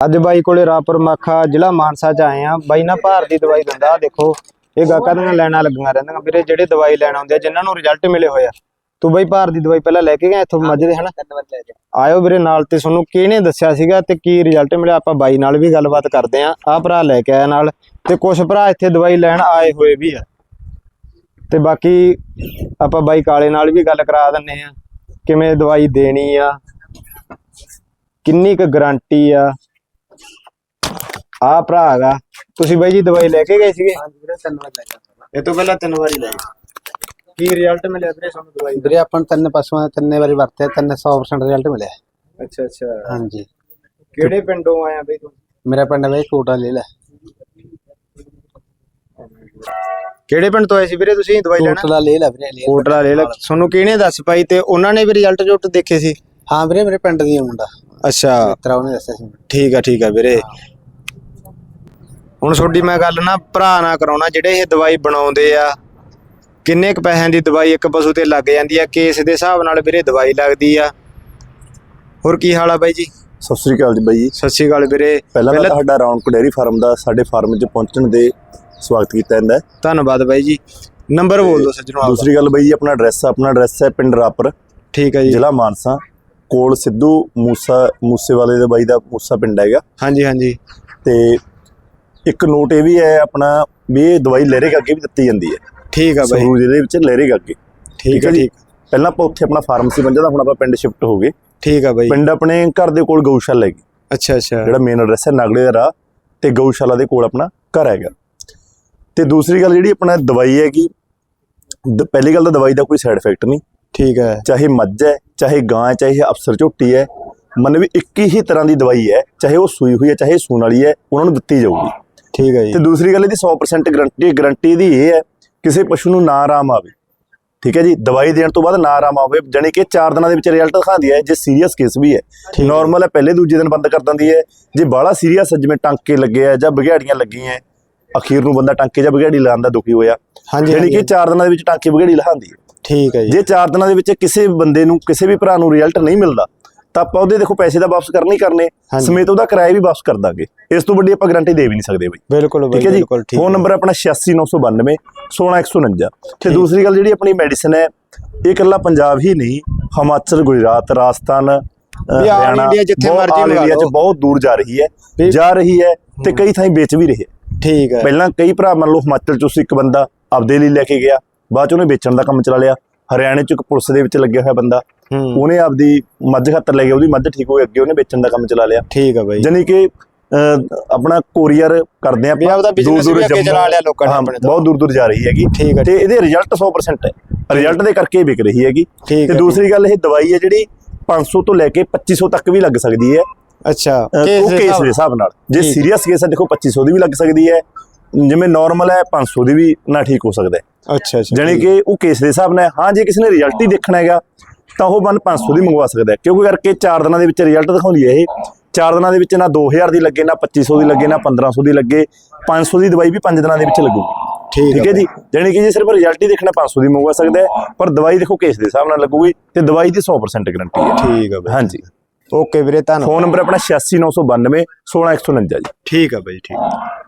ਅੱਜ ਬਾਈ ਕੋਲੇ ਰਾਪੁਰ ਮੱਖਾ ਜ਼ਿਲ੍ਹਾ ਮਾਨਸਾ ਚ ਆਏ ਆ ਬਾਈ ਨਾ ਭਾਰ ਦੀ ਦਵਾਈ ਦਿੰਦਾ ਆਹ ਦੇਖੋ ਇਹ ਗਾਹਕਾਂ ਦੀਆਂ ਲੈਣਾ ਲੱਗੀਆਂ ਰਹਿੰਦੀਆਂ। ਵੀਰੇ ਜਿਹੜੇ ਦਵਾਈ ਲੈਣ ਆਉਂਦੇ ਆ ਜਿਨ੍ਹਾਂ ਨੂੰ ਰਿਜ਼ਲਟ ਮਿਲੇ ਹੋਏ ਆ ਤੂੰ ਬਾਈ ਭਾਰ ਦੀ ਦਵਾਈ ਪਹਿਲਾਂ ਲੈ ਕੇ ਗਿਆ ਇੱਥੋਂ ਮੱਝ ਦੇ ਹਨਾ? ਆਇਓ ਵੀਰੇ ਨਾਲ ਤੇ ਤੁਹਾਨੂੰ ਕਿਹਨੇ ਦੱਸਿਆ ਸੀਗਾ ਤੇ ਕੀ ਰਿਜ਼ਲਟ ਮਿਲਿਆ ਆਪਾਂ ਬਾਈ ਨਾਲ ਵੀ ਗੱਲਬਾਤ ਕਰਦੇ ਆ ਆਹ ਭਰਾ ਲੈ ਕੇ ਆਇਆ ਨਾਲ ਤੇ ਕੁਝ ਭਰਾ ਇੱਥੇ ਦਵਾਈ ਲੈਣ ਆਏ ਹੋਏ ਵੀ ਆ। ਤੇ ਬਾਕੀ ਆਪਾਂ ਬਾਈ ਕਾਲੇ ਨਾਲ ਵੀ ਗੱਲ ਕਰਾ ਦਿੰਨੇ ਆ ਕਿਵੇਂ ਦਵਾਈ ਦੇਣੀ ਆ ਕਿੰਨੀ ਕੁ ਗਾਰੰਟੀ ਆ ਆ ਭਰਾ ਹੈਗਾ। ਤੁਸੀਂ ਬਾਈ ਜੀ ਦਵਾਈ ਲੈ ਕੇ ਗਏ ਸੀਗੇ? ਹਾਂਜੀ ਵੀਰੇ ਤਿੰਨ ਵਾਰ ਲੈ ਗਿਆ ਇਹ ਤੋਂ ਪਹਿਲਾਂ ਤਿੰਨ ਵਾਰੀ ਲੈ ਕੀ ਰਿਜ਼ਲਟ ਮਿਲਿਆ ਵੀਰੇ ਤੁਹਾਨੂੰ ਦਵਾਈ ਵੀਰੇ ਆਪਾਂ ਨੂੰ ਤਿੰਨ ਪਸ਼ੂਆਂ ਦੇ ਤਿੰਨੇ ਵਾਰੀ ਵਰਤੇ ਤਿੰਨ 100% ਰਿਜ਼ਲਟ ਮਿਲਿਆ। ਅੱਛਾ ਅੱਛਾ। ਹਾਂਜੀ। ਕਿਹੜੇ ਪਿੰਡੋਂ ਆਇਆ ਬਈ ਤੂੰ? ਮੇਰਾ ਪਿੰਡ ਬਈ ਕੋਟਾ ਲੈ ਲੈ ਕਿਹੜੇ ਪਿੰਡ ਤੋਂ ਆਏ ਸੀ ਵੀਰੇ ਤੁਸੀਂ ਦਵਾਈ ਲੈਣਾ? ਕੋਟਲਾ ਲੈ ਲੈ ਵੀਰੇ। ਕੋਟਲਾ ਲੈ ਲੈ ਤੁਹਾਨੂੰ ਕਿਹਨੇ ਦੱਸ ਪਾਈ ਤੇ ਉਹਨਾਂ ਨੇ ਵੀ ਰਿਜ਼ਲਟ ਜੁੱਟ ਦੇਖੇ ਸੀ? ਹਾਂ ਵੀਰੇ ਮੇਰੇ ਪਿੰਡ ਦੀ ਮੁੰਡਾ। ਅੱਛਾ। ਤੇਰਾ ਉਹਨੇ ਦੱਸਿਆ ਸੀ। ਠੀਕ ਆ ਠੀਕ ਆ ਵੀਰੇ। ਹੁਣ ਤੁਹਾਡੀ ਮੈਂ ਗੱਲ ਨਾ ਭਰਾ ਨਾ ਕਰਾਉਣਾ ਜਿਹੜੇ ਇਹ ਦਵਾਈ ਬਣਾਉਂਦੇ ਆ ਕਿੰਨੇ ਕ ਪੈਸਿਆਂ ਦੀ ਦਵਾਈ ਇੱਕ ਪਸ਼ੂ ਤੇ ਲੱਗ ਜਾਂਦੀ ਆ ਕੇਸ ਦੇ ਹਿਸਾਬ ਨਾਲ ਵੀਰੇ ਦਵਾਈ ਲੱਗਦੀ ਆ। ਹੋਰ ਕੀ ਹਾਲ ਆ ਬਾਈ ਜੀ? ਸਤਿ ਸ੍ਰੀ ਅਕਾਲ ਜੀ ਬਾਈ ਜੀ। ਸਤਿ ਸ਼੍ਰੀ ਅਕਾਲ ਵੀਰੇ। ਪਹਿਲਾਂ ਤਾਂ ਤੁਹਾਡਾ ਰੌਣਕ ਡੇਅਰੀ ਫਾਰਮ ਦਾ ਸਾਡੇ ਫਾਰਮ 'ਚ ਪਹੁੰਚਣ ਦੇ ਸਵਾਗਤ ਕੀਤਾ ਜਾਂਦਾ ਧੰਨਵਾਦ ਬਾਈ ਜੀ। ਨੰਬਰ ਬੋਲ ਦਿਓ ਸੱਜਣੋ ਆਪਦਾ। ਦੂਸਰੀ ਗੱਲ ਬਾਈ ਜੀ ਆਪਣਾ ਐਡਰੈਸ ਆਪਣਾ ਐਡਰੈਸ ਹੈ ਪਿੰਡ ਰਾਪਰ ਠੀਕ ਹੈ ਜੀ। ਜ਼ਿਲ੍ਹਾ ਮਾਨਸਾ ਕੋਲ ਸਿੱਧੂ ਮੂਸਾ ਮੂਸੇਵਾਲੇ ਦੇ ਬਾਈ ਦਾ ਮੂਸਾ ਪਿੰਡ ਹੈਗਾ। ਹਾਂਜੀ ਹਾਂਜੀ। ਤੇ ਇੱਕ ਨੋਟ ਇਹ ਵੀ ਹੈ ਆਪਣਾ ਵੀ ਇਹ ਦਵਾਈ ਲਹਿਰੇ ਅੱਗੇ ਵੀ ਦਿੱਤੀ ਜਾਂਦੀ ਹੈ। ਠੀਕ ਆ ਬਾਈ। ਸੰਗਰੂਰ ਜ਼ਿਲ੍ਹੇ ਵਿੱਚ ਲਹਿਰੇ ਅੱਗੇ। ਠੀਕ ਆ ਠੀਕ ਪਹਿਲਾਂ ਆਪਾਂ ਉੱਥੇ ਆਪਣਾ ਫਾਰਮਸੀ ਬੰਦਾ ਦਾ ਹੁਣ ਆਪਾਂ ਪਿੰਡ ਸ਼ਿਫਟ ਹੋ ਗਏ। ਠੀਕ ਆ ਬਾਈ। ਪਿੰਡ ਆਪਣੇ ਘਰ ਦੇ ਕੋਲ ਗਊਸ਼ਾਲਾ ਹੈਗੀ। ਅੱਛਾ ਅੱਛਾ। ਜਿਹੜਾ ਮੇਨ ਐਡਰੈਸ ਹੈ ਨਾਗੜੇ ਦਾ ਰਾਹ ਤੇ ਗਊਸ਼ਾਲਾ ਦੇ ਕੋਲ ਆਪਣਾ ਘਰ ਹੈਗਾ। ਤੇ ਦੂਸਰੀ ਗੱਲ ਜਿਹੜੀ ਆਪਣਾ ਦਵਾਈ ਹੈਗੀ ਦ- ਪਹਿਲੀ ਗੱਲ ਤਾਂ ਦਵਾਈ ਦਾ ਕੋਈ ਸਾਈਡ ਇਫੈਕਟ ਨਹੀਂ। ਠੀਕ ਹੈ ਚਾਹੇ ਮੱਝ ਹੈ ਚਾਹੇ ਗਾਂ ਹੈ ਚਾਹੇ ਅਫਸਰ ਝੋਟੀ ਹੈ ਮਨ ਵੀ ਇੱਕ ਹੀ ਤਰ੍ਹਾਂ ਦੀ ਦਵਾਈ ਹੈ ਚਾਹੇ ਉਹ ਸੂਈ ਹੋਈ ਹੈ ਚਾਹੇ ਸੂਣ ਵਾਲੀ ਹੈ ਉਹਨਾਂ ਨੂੰ ਦਿੱਤੀ ਜਾਊਗੀ। ਠੀਕ ਹੈ ਜੀ। ਤੇ ਦੂਸਰੀ ਗੱਲ ਇਹਦੀ 100% ਗਰੰਟੀ ਗਰੰਟੀ ਇਹਦੀ ਇਹ ਹੈ ਕਿਸੇ ਪਸ਼ੂ ਨੂੰ ਨਾ ਆਰਾਮ ਆਵੇ। ਠੀਕ ਹੈ ਜੀ? ਦਵਾਈ ਦੇਣ ਤੋਂ ਬਾਅਦ ਨਾ ਆਰਾਮ ਆਵੇ ਜਾਣੀ ਕਿ 4 ਦਿਨਾਂ ਦੇ ਵਿੱਚ ਰਿਜ਼ਲਟ ਦਿਖਾਉਂਦੀ ਹੈ ਜੇ ਸੀਰੀਅਸ ਕੇਸ ਵੀ ਹੈ। ਨਾਰਮਲ ਹੈ। ਪਹਿਲੇ ਦੂਜੇ ਦਿਨ ਬੰਦ ਕਰ ਦਿੰਦੀ ਹੈ। ਜੇ ਬਾਹਲਾ ਸੀਰੀਅਸ ਹੈ ਜਿਵੇਂ ਟਾਂਕੇ ਲੱਗੇ ਆ ਜਾਂ ਬਘਿਆੜੀਆਂ ਲੱਗੀਆਂ ਅਖੀਰ ਨੂੰ ਬੰਦਾ ਟਾਂਕੇ ਜਾਂ ਬਘਿਆੜੀ ਲਾਉਂਦਾ ਦੁਖੀ ਹੋਇਆ। ਜਾਣੀ ਕਿ ਹਾਂਜੀ। 4 ਦਿਨਾਂ ਦੇ ਵਿੱਚ ਟਾਂਕੇ ਬਘਿਆੜੀ ਲਹਾਉਂਦੀ ਹੈ। ਠੀਕ ਹੈ ਜੀ। ਜੇ 4 ਦਿਨਾਂ ਦੇ ਵਿੱਚ ਕਿਸੇ ਬੰਦੇ ਨੂੰ ਕਿਸੇ ਵੀ ਭਰਾ ਨੂੰ ਰਿਜ਼ਲਟ ਨਹੀਂ ਮਿਲਦਾ ਤਾਂ ਆਪਾਂ ਉਹਦੇ ਦੇਖੋ ਪੈਸੇ ਤਾਂ ਵਾਪਸ ਕਰਨੇ ਹੀ ਕਰਨੇ। ਸਮੇਤ ਉਹਦਾ ਕਿਰਾਇਆ ਵੀ ਵਾਪਸ ਕਰ ਦਾਂਗੇ। ਇਸ ਤੋਂ ਵੱਡੀ ਆਪਾਂ ਗਾਰੰਟੀ ਦੇ ਵੀ ਨਹੀਂ ਸਕਦੇ ਬਈ। ਬਿਲਕੁਲ ਬਾਈ ਠੀਕ ਹੈ ਜੀ? ਬਿਲਕੁਲ ਠੀਕ ਫੋਨ। ਨੰਬਰ ਆਪਣਾ 86992 16149 ਤੇ। ਦੂਸਰੀ ਗੱਲ ਜਿਹੜੀ ਆਪਣੀ ਮੈਡੀਸਨ ਹੈ ਇਹ ਇਕੱਲਾ ਪੰਜਾਬ ਹੀ ਨਹੀਂ ਹਿਮਾਚਲ ਗੁਜਰਾਤ ਰਾਜਸਥਾਨ ਹਰਿਆਣਾ India ਜਿੱਥੇ ਮਰਜ਼ੀ India ਚ। ਬਹੁਤ ਦੂਰ ਜਾ ਰਹੀ ਹੈ ਜਾ ਰਹੀ ਹੈ ਤੇ ਕਈ ਥਾਈਂ ਵੇਚ ਵੀ ਰਹੀ ਠੀਕ ਹੈ। ਪਹਿਲਾਂ ਕਈ ਭਰਾ ਮੰਨ ਲਓ ਹਿਮਾਚਲ ਚੋਂ ਇੱਕ ਬੰਦਾ ਆਪਦੇ ਲਈ ਲੈ ਕੇ ਗਿਆ ਬਾਅਦ ਚ ਉਹਨੇ ਵੇਚਣ ਦਾ ਕੰਮ ਚਲਾ ਲਿਆ। ਹਰਿਆਣੇ ਚ ਇੱਕ ਪੁਲਿਸ ਦੇ ਵਿੱਚ ਲੱਗਿਆ ਹੋਇਆ ਬੰਦਾ। ਉਹਨੇ ਆਪਦੀ ਮੱਝ ਖਾਤਰ ਲੈ ਗਿਆ ਉਹਦੀ ਮੱਝ ਠੀਕ ਹੋਈ ਅੱਗੇ ਉਹਨੇ ਵੇਚਣ ਦਾ ਕੰਮ ਚਲਾ ਲਿਆ। ਠੀਕ ਹੈ ਬਾਈ। ਜਾਨੀ ਕਿ ਆਪਣਾ ਕੋਰੀਅਰ ਕਰਦੇ ਆ ਵੀ ਆਪਦਾ business ਵੀ ਅੱਗੇ ਚਲਾ ਲਿਆ ਲੋਕਾਂ ਨੇ ਆਪਣੇ। ਬਹੁਤ ਦੂਰ ਦੂਰ ਜਾ ਰਹੀ ਹੈਗੀ। ਠੀਕ ਹੈ ਤੇ ਇਹਦੇ ਰਿਜ਼ਲਟ 100% ਹੈ। ਰਿਜ਼ਲਟ ਦੇ ਕਰਕੇ ਵਿਕ ਰਹੀ ਹੈਗੀ। ਤੇ ਦੂਸਰੀ ਗੱਲ ਇਹ ਦਵਾਈ ਹੈ ਜਿਹੜੀ 500 ਤੋਂ ਲੈ ਕੇ 2500 ਤੱਕ ਵੀ ਲੱਗ ਸਕਦੀ ਹੈ। ਅੱਛਾ ਕੇਸ ਦੇ ਹਿਸਾਬ ਦੇ ਨਾਲ। ਜੇ। ਸੀਰੀਅਸ ਕੇਸ ਹੈ ਦੇਖੋ 2500 ਦੀ ਵੀ ਲੱਗ ਸਕਦੀ ਹੈ। ਜਿਵੇਂ ਨਾਰਮਲ ਹੈ 500 ਦੀ ਵੀ ਨਾ ਠੀਕ ਹੋ ਸਕਦਾ ਹੈ। ਅੱਛਾ ਅੱਛਾ ਜਾਣੀ ਕਿ ਉਹ ਕੇਸ ਦੇ ਹਿਸਾਬ ਨਾਲ। ਹਾਂ। ਜੇ ਕਿਸੇ ਨੇ ਰਿਜ਼ਲਟ ਹੀ ਦੇਖਣਾ ਹੈਗਾ ਤਾਂ ਉਹ ਬੰਨ 500 ਦੀ ਮੰਗਵਾ ਸਕਦਾ ਕਿਉਂਕਿ ਕਰਕੇ 4 ਦਿਨਾਂ ਦੇ ਵਿੱਚ ਰਿਜ਼ਲਟ ਦਿਖਾਉਂਦੀ ਹੈ ਇਹ। 4 ਦਿਨਾਂ ਦੇ ਵਿੱਚ ਨਾ 2000 ਦੀ ਲੱਗੇ ਨਾ 2500 ਦੀ ਲੱਗੇ ਨਾ 1500 ਦੀ ਲੱਗੇ। 500 ਦੀ ਦਵਾਈ ਵੀ 5 ਦਿਨਾਂ ਦੇ ਵਿੱਚ ਲੱਗੂਗੀ। ਠੀਕ ਹੈ ਜੀ? ਜਾਣੀ ਕਿ ਜੇ ਸਿਰਫ ਰਿਜ਼ਲਟ ਹੀ ਦੇਖਣਾ 500 ਦੀ ਮੰਗਵਾ ਸਕਦਾ ਹੈ ਪਰ ਦਵਾਈ ਦੇਖੋ ਕੇਸ ਦੇ ਹਿਸਾਬ ਨਾਲ ਲੱਗੂਗੀ ਤੇ ਦਵਾਈ ਦੀ 100% ਗਾਰੰਟੀ ਹੈ। ਠੀਕ ਹੈ ਬਾਈ ਹਾਂਜੀ। ਓਕੇ ਵੀਰੇ ਧੰਨਵਾਦ। ਫੋਨ ਨੰਬਰ ਆਪਣਾ 86992 16149 ਜੀ। ਠੀਕ ਹੈ ਬਾਈ ਠੀਕ।